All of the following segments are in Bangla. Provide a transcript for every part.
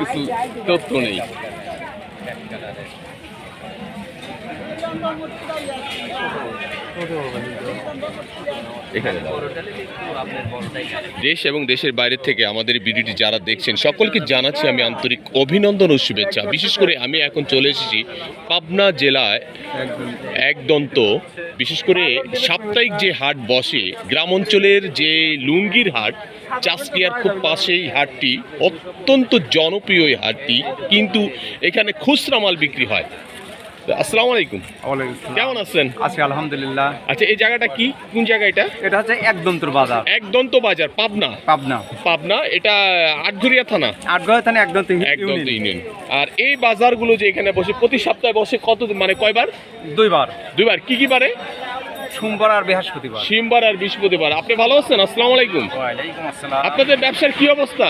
কিছু তথ্য নেই। দেশ এবং দেশের বাইরে থেকে আমাদের ভিডিওটি যারা দেখছেন, সকলকে জানাচ্ছি আমি আন্তরিক অভিনন্দন ও শুভেচ্ছা। বিশেষ করে আমি এখন চলে এসেছি পাবনা জেলায় একদন্ত। বিশেষ করে সাপ্তাহিক যে হাট বসে, গ্রাম অঞ্চলের যে লুঙ্গির হাট, চাষকিয়ার খুব পাশেই হাটটি, অত্যন্ত জনপ্রিয় এই হাটটি। কিন্তু এখানে খুচরা মাল বিক্রি হয়। আসসালামু আলাইকুম। কেমন আছেন? আছি আলহামদুলিল্লাহ। আচ্ছা এই জায়গাটা কি? কোন জায়গা এটা? এটা হচ্ছে একদন্তর বাজার। একদন্ত বাজার পাবনা? পাবনা। পাবনা এটা আটঘরিয়া থানা? আটগড় থানে একদন্ত একদন্ত ইউনিয়ন। ইউনিয়ন আর এই বাজারগুলো যে এখানে বসে প্রতি সপ্তাহে বসে কত মানে কয়বার? দুইবার। দুইবার। কি কি বারে? সোমবার আর বৃহস্পতিবার। সোমবার আর বৃহস্পতিবার। আপনি ভালো আছেন? আসসালামু আলাইকুম। ওয়ালাইকুম আসসালাম। আপনাদের ব্যবসার কি অবস্থা?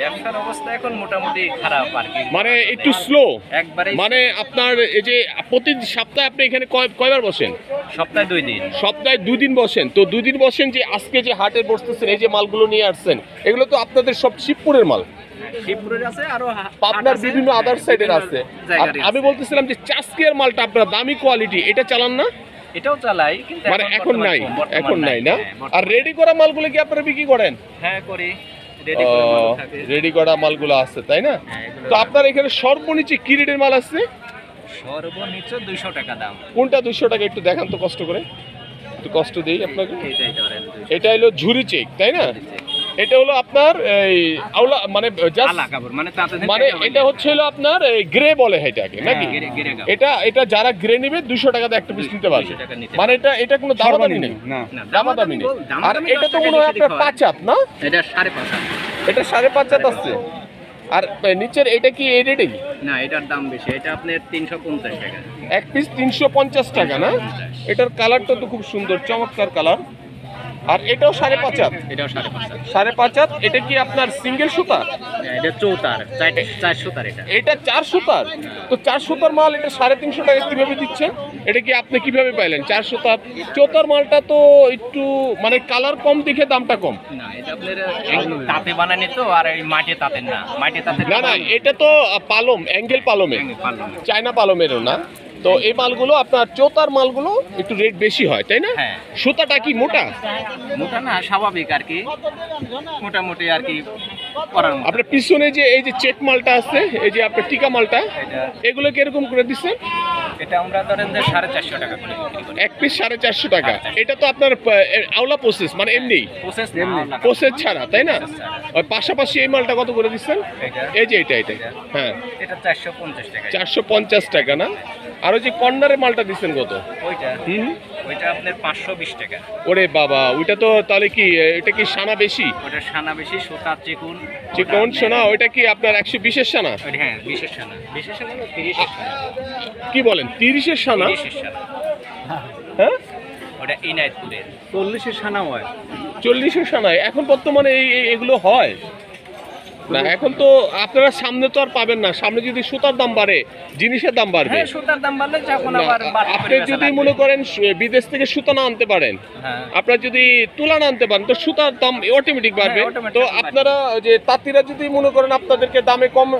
ব্যবসার অবস্থা এখন মোটামুটি খারাপ আর কি। মানে একটু স্লো একবারে মানে আপনার এই যে প্রতি সপ্তাহে আপনি এখানে কয় কয়বার বসেন? সপ্তাহে দুই দিন। সপ্তাহে দুই দিন বসেন। তো দুই দিন বসেন যে আজকে যে হাটে বসতেছেন এই যে মালগুলো নিয়ে আসছেন এগুলো তো আপনাদের সব শিবপুরের মাল। আছে আরও পাবনার বিভিন্ন আদার সাইডের আছে। আমি বলতেছিলাম যে চাষকিয়ার মালটা আপনার দামি কোয়ালিটি এটা চালান না? এটাও চালাই কিন্তু মানে এখন নাই এখন নাই না? হ্যাঁ, আর রেডি করা মালগুলো কি আপনারা বিক্রি করেন? হ্যাঁ করি। রেডি করে মালগুলো আছে তাই না? হ্যাঁ, তো আপনার এখানে সর্বনিচে কি রেটের মাল আছে সর্বনিচ্চ দুইশো টাকা দাম। কোনটা 200 টাকা একটু দেখান তো কষ্ট করে। একটু কষ্ট দিই আপনাকে। এটা হলো ঝুরি চেক তাই না? এটা হলো আপনার এই আউলা মানে জাস্ট আলা কাপড় মানে তাতে মানে এটা হচ্ছে হলো আপনার গ্রে বলে এটাকে নাকি? গেরে কাপড়। এটা এটা যারা গ্রে নেবে দুশো টাকাতে একটা পিস নিতে পারবে। 200 টাকা নিতে মানে এটা এটা কোনো দামাদামি নেই। না। না, দামাদামি নেই। আর এটা তো মনে হয় আপনার পাঁচ হাত না? এটা সাড়ে পাঁচ হাজার। এটা সাড়ে পাঁচ হাত আছে আর নিচের এটা কি এই রেটেই? না এটার দাম বেশি। এটা আপনার তিনশো পঞ্চাশ টাকা। এক পিস তিনশো পঞ্চাশ টাকা না? এটার কালারটা তো খুব সুন্দর চমৎকার কালার আর এটাও সাড়ে পাঁচ হাত। এটাও সাড়ে পাঁচ সাড়ে পাঁচ হাত এটা কি আপনার সিঙ্গেল সুতা? এটা চৌতার চার সুতার এটা। এটা চার সুতার? তো চার সুতার মাল এটা সাড়ে তিনশো টাকা কীভাবে দিচ্ছেন এটা কি আপনি কীভাবে পাইলেন? চার সুতার চৌতার মালটা তো একটু মানে কালার কম দেখে দামটা কম। না এটা আপনার তাঁতে বানানি তো আর এই মাটি তাঁতের না। মাটি তাঁতের না না এটা তো পালম অ্যাঙ্গেল পালমের চায়না পালমেরও না? তো এই মালগুলো আপনার চোতার মালগুলো একটু রেট বেশি হয় তাই না? হ্যাঁ। সুতাটা কি মোটা? মোটা না স্বাভাবিক আর কি। মোটামুটি আর কি করার মতো। আপনার পিছনে যে এই যে চেক মালটা আছে এই যে আপনার টিকা মালটা এগুলো কীরকম করে দিচ্ছেন? এটা আমরা ধরেন যে সাড়ে চারশো টাকা করে এক পিস সাড়ে চারশো টাকা। এটা তো আপনার আওলা প্রসেস মানে এমনি? প্রসেস প্রসেস ছাড়া তাই না? ওই পাশাপাশি এই মালটা কত করে দিচ্ছেন? এই যে এটা। এটা হ্যাঁ। এটা চারশো পঞ্চাশ টাকা। চারশো পঞ্চাশ টাকা না? আর ওই যে কর্নারের মালটা দিচ্ছেন কত? ওইটা। হুম? ওইটা আপনার পাঁচশো বিশ টাকা। ওরে বাবা ওইটা তো তাহলে কি এটা কি সানা বেশি? ওটা সানা বেশি সুতার চিকুন যে কোন সোনা ওইটা কি আপনার একশো বিশের সানা? হ্যাঁ সানা। বিশেষ সানা তিরিশের সানা। কি বলেন তিরিশের সানা? তিরিশের সানা। হ্যাঁ? ওটা ইনায়তপুরের। চল্লিশের সানা হয়। চল্লিশের সানায় এখন বর্তমানে এগুলো হয়? না এখন তো আপনারা সামনে তো আর পাবেন না। সামনে যদি সুতার দাম বাড়ে জিনিসের দাম বাড়বে। হ্যাঁ সুতার দাম বাড়লে যখন আবার আপনি যদি মনে করেন বিদেশ থেকে সুতা না আনতে পারেন হ্যাঁ। আপনারা যদি তুলা না আনতে পারেন তো সুতার দাম অটোমেটিক বাড়বে। হ্যাঁ, তো আপনারা যে তাঁতিরা যদি মনে করেন আপনাদেরকে দামে কম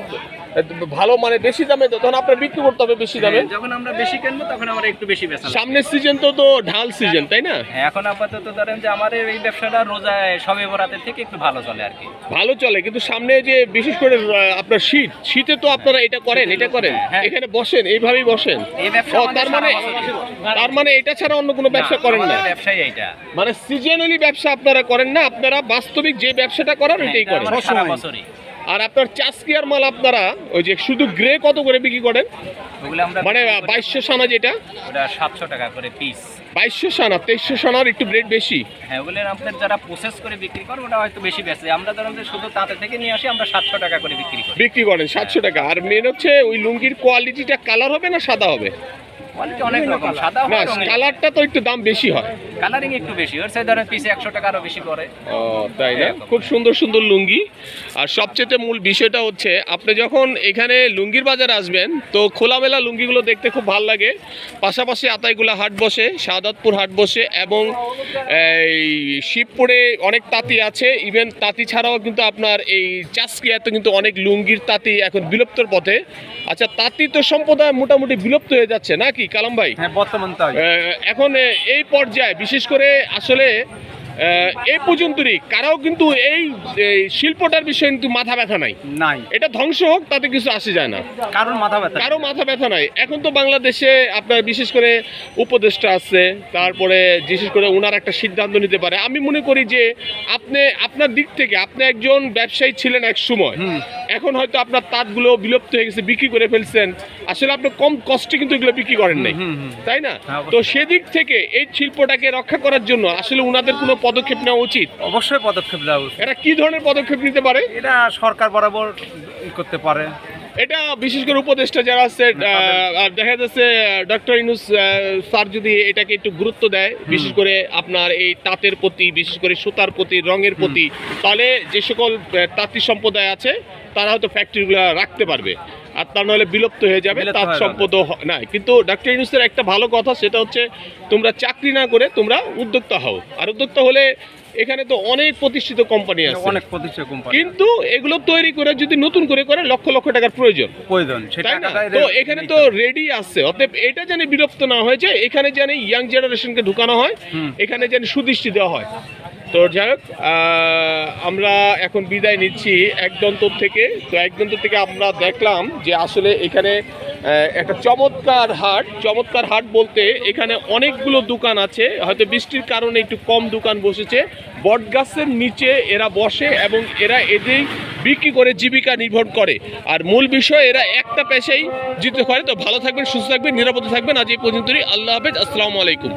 ভালো মানে বেশি দামে তখন আপনার বিক্রি করতে হবে বেশি দামে। হ্যাঁ, যখন আমরা বেশি কিনবো তখন আমরা একটু বেশি বেচা সামনের সিজন তো তো ঢাল সিজন তাই না? হ্যাঁ, এখন আপাতত ধরেন যে আমার এই ব্যবসাটা রোজায় সবে বরাতের থেকে একটু ভালো চলে আর কি। ভালো চলে কিন্তু সামনে যে বিশেষ করে আপনার শীত শীতে তো আপনারা এটা করেন এটা করেন। হ্যাঁ। এখানে বসেন এইভাবেই বসেন। এই ব্যবসা তার মানে তার মানে এটা ছাড়া অন্য কোনো ব্যবসা করেন না। ব্যবসাই এইটা। মানে সিজনালি ব্যবসা আপনারা করেন না আপনারা বাস্তবিক যে ব্যবসাটা করার ওইটাই এটা করেন। আর আপনার চাষকিয়ার মাল আপনারা ওই যে শুধু গ্রে কত করে বিক্রি করেন? মানে বাইশশো সানা যেটা? সাতশো টাকা করে পিস বাইশশো সানা তেইশশো সানার একটু রেট বেশি। হ্যাঁ ওগুলো আপনার যারা প্রসেস করে বিক্রি করে ওটা হয়তো বেশি বেচে। আমরা ধরেন যে শুধু তাঁতে থেকে নিয়ে আসি আমরা সাতশো টাকা করে বিক্রি করি। বিক্রি করেন সাতশো টাকা। আর মেন হচ্ছে ওই লুঙ্গির কোয়ালিটিটা কালার হবে না সাদা হবে? কোয়ালিটি অনেক রকম। সাদা হয়। কালারটা তো একটু দাম বেশি হয়। কালারিং একটু বেশি ওর সাথে ধরেন পিসে একশো টাকা আরও বেশি পড়ে। ও, তাই না? খুব সুন্দর সুন্দর লুঙ্গি। আর সবচেয়ে মূল বিষয়টা হচ্ছে আপনি যখন এখানে লুঙ্গির বাজার আসবেন তো খোলামেলা লুঙ্গিগুলো দেখতে খুব ভালো লাগে। পাশাপাশি আতাইগুলা হাট বসে শাহাদাতপুর হাট বসে এবং এই শিবপুরে অনেক তাঁতি আছে। ইভেন তাঁতি ছাড়াও কিন্তু আপনার এই চাষকিয়াতে কিন্তু অনেক লুঙ্গির তাঁতি এখন বিলুপ্তর পথে। আচ্ছা তাঁতি তো সম্প্রদায় মোটামুটি বিলুপ্ত হয়ে যাচ্ছে নাকি কালাম ভাই? হ্যাঁ বর্তমান এখন এই পর্যায়ে বিশেষ করে আসলে এই পর্যন্তই। কারাও কিন্তু এই শিল্পটার বিষয়ে কিন্তু মাথা ব্যথা নাই। নাই। এটা ধ্বংস হোক তাতে কিছু আসে যায় না। কারণ মাথা ব্যথা কারও মাথা ব্যথা নাই। এখন তো বাংলাদেশে আপনার বিশেষ করে উপদেষ্টা আছে তারপরে বিশেষ করে ওনার একটা সিদ্ধান্ত নিতে পারে। আমি মনে করি যে আপনি আপনার দিক থেকে আপনি একজন ব্যবসায়ী ছিলেন এক সময়। এখন হয়তো আপনার তাঁতগুলো বিলুপ্ত হয়ে গেছে বিক্রি করে ফেলছেন। আসলে আপনি কম কষ্টে কিন্তু এগুলো বিক্রি করেন নাই। তাই না? হ্যাঁ, তো সেদিক থেকে এই শিল্পটাকে রক্ষা করার জন্য আসলে ওনাদের কোনো পদক্ষেপ নেওয়া উচিত? অবশ্যই পদক্ষেপ নেওয়া উচিত। এটা কি ধরনের পদক্ষেপ নিতে পারে? এটা সরকার বরাবর করতে পারে। এটা বিশেষ করে উপদেষ্টা যারা আছে দেখা যাচ্ছে ডক্টর ইনুস স্যার যদি এটাকে একটু গুরুত্ব দেয় বিশেষ করে আপনার এই তাঁতের প্রতি বিশেষ করে সুতার প্রতি রঙের প্রতি তাহলে যে সকল তাঁতি সম্প্রদায় আছে তারা হয়তো ফ্যাক্টরিগুলো রাখতে পারবে। আর তা নাহলে বিলুপ্ত হয়ে যাবে তাঁত সম্পদ নাই। কিন্তু ডক্টর ইনুসের একটা ভালো কথা সেটা হচ্ছে তোমরা চাকরি না করে তোমরা উদ্যোক্তা হও। আর উদ্যোক্তা হলে এখানে তো অনেক প্রতিষ্ঠিত কোম্পানি আছে। অনেক প্রতিষ্ঠা কোম্পানি কিন্তু এগুলো তৈরি করে যদি নতুন করে করে লক্ষ লক্ষ টাকার প্রয়োজন। প্রয়োজন সেটা তাই না? তো এখানে তো রেডি আছে। অতএব এটা জানি বিলুপ্ত না হয়ে যায় এখানে জানি ইয়াং জেনারেশনকে ঢুকানো হয় এখানে জানি সুদৃষ্টি দেওয়া হয়। তো যাই হোক আমরা এখন বিদায় নিচ্ছি একদন্তর থেকে। তো একদন্তর থেকে আমরা দেখলাম যে আসলে এখানে একটা চমৎকার হাট। চমৎকার হাট বলতে এখানে অনেকগুলো দোকান আছে। হয়তো বৃষ্টির কারণে একটু কম দোকান বসেছে। বটগাছের নিচে এরা বসে এবং এরা এদের বিক্রি করে জীবিকা নির্ভর করে। আর মূল বিষয়, এরা একটা পেশাই জিতে করে। তো ভালো থাকবেন, সুস্থ থাকবেন, নিরাপদে থাকবেন। আজ এই পর্যন্তই। আল্লাহ হাফেজ। আসসালামু আলাইকুম।